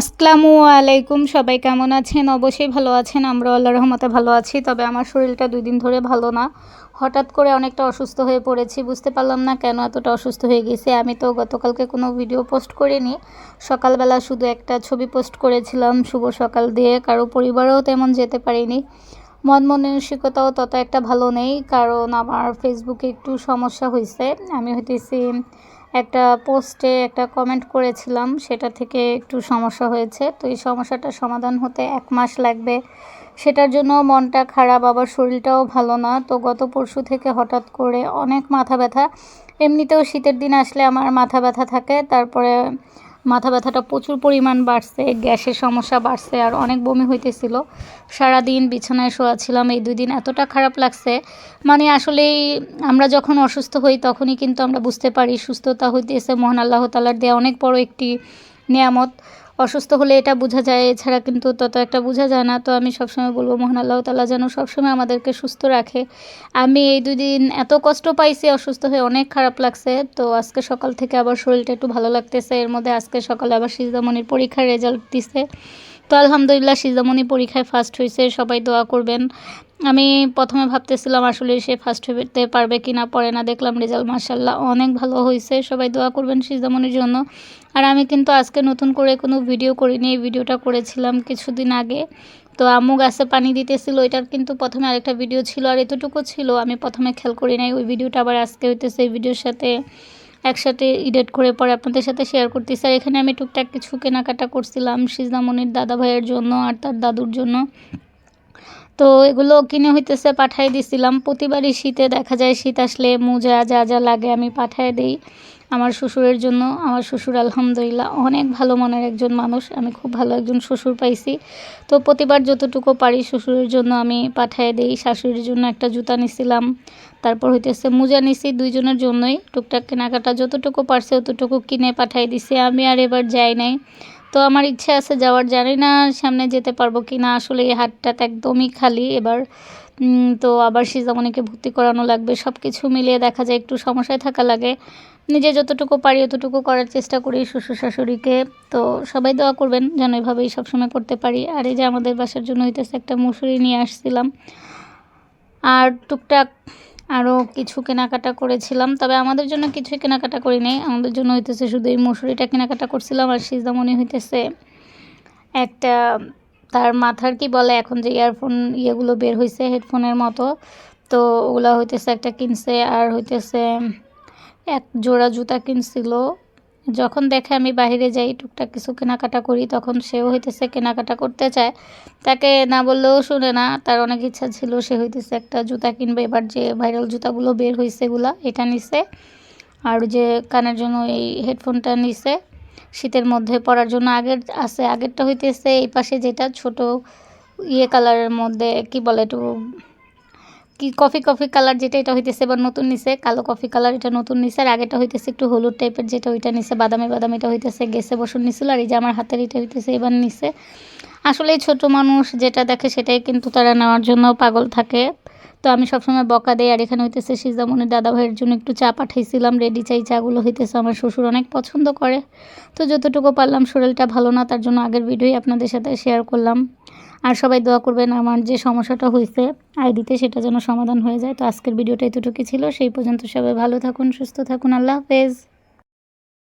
আসসালামু আলাইকুম, সবাই কেমন আছেন? অবশ্যই ভালো আছেন আমরা আল্লাহ রহমতে ভালো আছি। তবে আমার শরীরটা দুই দিন ধরে ভালো না। হঠাৎ করে অনেকটা অসুস্থ হয়ে পড়েছি, বুঝতে পারলাম না কেন এতটা অসুস্থ হয়ে গেছে। আমি তো গতকালকে কোনো ভিডিও পোস্ট করিনি। সকালবেলা শুধু একটা ছবি পোস্ট করেছিলাম, শুভ সকাল দিয়ে। কারও পরিবারেও তেমন যেতে পারিনি। মন মানসিকতাও তত একটা ভালো নেই, কারণ আমার ফেসবুকে একটু সমস্যা হয়েছে আমি হইতেছি একটা পোস্টে একটা কমেন্ট করেছিলাম, সেটা থেকে একটু সমস্যা হয়েছে। তো এই সমস্যাটা সমাধান হতে এক মাস লাগবে। সেটার জন্য মনটা খারাপ, আবার শরীরটাও ভালো না। তো গত পরশু থেকে হঠাৎ করে অনেক মাথা ব্যথা। এমনিতেও শীতের দিন আসলে আমার মাথা ব্যথা থাকে, তারপরে মাথা ব্যথাটা প্রচুর পরিমাণ বাড়ছে, গ্যাসের সমস্যা বাড়ছে আর অনেক বমি হইতেছিল। সারাদিন বিছানায় শোয়া ছিলাম, এই দুই দিন এতটা খারাপ লাগছে। মানে আসলেই আমরা যখন অসুস্থ হই তখনই কিন্তু আমরা বুঝতে পারি সুস্থতা হইতেছে। মহান আল্লাহ তালার দেয়া অনেক বড় একটি নিয়ামত। অসুস্থ হলে এটা বোঝা যায়, এছাড়া কিন্তু তত একটা বোঝা যায় না। তো আমি সবসময় বলব, মহান আল্লাহ তালা যেন সবসময় আমাদেরকে সুস্থ রাখে। আমি এই দুদিন এত কষ্ট পাইছি অসুস্থ হয়ে, অনেক খারাপ লাগছে। তো আজকে সকাল থেকে আবার শরীরটা একটু ভালো লাগতেছে। এর মধ্যে আজকে সকালে আবার সিজদামণির পরীক্ষার রেজাল্ট দিছে। তো আলহামদুলিল্লাহ সিজদামণি পরীক্ষায় ফার্স্ট হয়েছে সবাই দোয়া করবেন। আমি প্রথমে ভাবতেছিলাম আসলে সে ফার্স্ট হতে পারবে কি না পরে না দেখলাম রেজাল্ট মার্শাল্লাহ অনেক ভালো হয়েছে সবাই দোয়া করবেন সিজদামণির জন্য। আর আমি কিন্তু আজকে নতুন করে কোনো ভিডিও করিনি, এই ভিডিওটা করেছিলাম কিছুদিন আগে। তো আম্মু গাছে পানি দিতেছিল এটার কিন্তু প্রথমে আরেকটা ভিডিও ছিল, আর এতটুকু ছিল, আমি প্রথমে খেয়াল করি নাই। ওই ভিডিওটা আবার আজকে হইতেছে, এই ভিডিওর সাথে একসাথে এডিট করে পরে আপনাদের সাথে শেয়ার করতেছি। আর এখানে আমি টুকটাক কিছু কেনাকাটা করছিলাম সিজদামণির দাদা ভাইয়ের জন্য আর তার দাদুর জন্য। তো এগুলো কিনে হইতেছে পাঠাই দিছিলাম। প্রতিবারই শীতে দেখা যায়, শীত আসলে মোজা যা যা লাগে আমি পাঠাই দিই। আমার শ্বশুরের জন্য, আমার শ্বশুর আলহামদুলিল্লাহ অনেক ভালো মনের একজন মানুষ, আমি খুব ভালো একজন শ্বশুর পাইছি। তো প্রতিবার যতটুকু পারি শ্বশুরের জন্য আমি পাঠিয়ে দিই, শাশুড়ির জন্য একটা জুতা নিছিলাম, তারপর হইতেছে মোজা নিছি, দুইজনের জন্যই টুকটাক কেনাকাটা যতটুকু পারছে ততটুকু কিনে পাঠাই দিছি, আমি আর এবার যাই নাই। তো আমার ইচ্ছে আছে যাওয়ার, জানি না সামনে যেতে পারব কি না আসলে এই হাটটা একদমই খালি, এবার তো আবার সিজামণিকে ভর্তি করানো লাগবে সব কিছু মিলিয়ে দেখা যায় একটু সমস্যায় থাকা লাগে। নিজে যতটুকু পারি অতটুকু করার চেষ্টা করি শ্বশুর শাশুড়িকে। তো সবাই দোয়া করবেন যেন এভাবেই সবসময় করতে পারি। আর এই যে আমাদের বাসার জন্য হইতেছে একটা মুসুরি নিয়ে আসছিলাম। আর টুকটাক আরও কিছু কেনাকাটা করেছিলাম। তবে আমাদের জন্য কিছুই কেনাকাটা করি নেই আমাদের জন্য হইতেছে শুধু এই মসুরিটা কেনাকাটা করছিলাম। আর সিজদামনি হইতেছে একটা তার মাথার কি বলে, এখন যে ইয়ারফোন ইয়েগুলো বের হয়েছে হেডফোনের মতো, তো ওগুলো হইতেছে একটা কিনছে, আর হইতেছে এক জোড়া জুতা কিনছিল। যখন দেখে আমি বাহিরে যাই, টুকটাক কিছু কেনাকাটা করি, তখন সেও হইতেছে কেনাকাটা করতে চায়। তাকে না বললেও শুনে না, তার অনেক ইচ্ছা ছিল সে হইতেছে একটা জুতা কিনবে। এবার যে ভাইরাল জুতাগুলো বের হয়েছে এগুলা, এটা নিছে। আর যে কানের জন্য এই হেডফোনটা নিছে। শীতের মধ্যে পরার জন্য আগের, আছে, আগেরটা হইতেছে এই পাশে যেটা ছোট ইয়ে কালারের মধ্যে, কি বলে একটু কি কফি কফি কালার যেটা, এটা হইতেছে এবার নতুন নিছে, কালো কফি কালার এটা নতুন নিছে, আর আগেটা হইতেছে একটু হলুদ টাইপের যেটা ওইটা নিছে, বাদামি বাদামি এটা হইতেছে, গেছে বসুন নিছিল, আর এই যে আমার হাতের এটা হইতেছে এবার নিছে। আসলে ছোট মানুষ যেটা দেখে সেটাই কিন্তু তারা নেওয়ার জন্য পাগল থাকে। তো আমি সবসময় বকা দেই, আর এখানে হইতেছে সিজামনির দাদা ভাইয়ের জন্য একটু চা পাঠাইছিলাম রেডি চাই চাগুলো হইতেছে, আমার শ্বশুর অনেক পছন্দ করে। তো যতটুকু পারলাম শরীরটা ভালো না, তার জন্য আগের ভিডিওই আপনাদের সাথে শেয়ার করলাম। আর সবাই দোয়া করবেন আমার যে সমস্যাটা হয়েছে আইডিতে সেটা যেন সমাধান হয়ে যায়। তো আজকের ভিডিওটা এতটুকু ছিল, সেই পর্যন্ত সবাই ভালো থাকুন, সুস্থ থাকুন, আল্লাহ হাফেজ।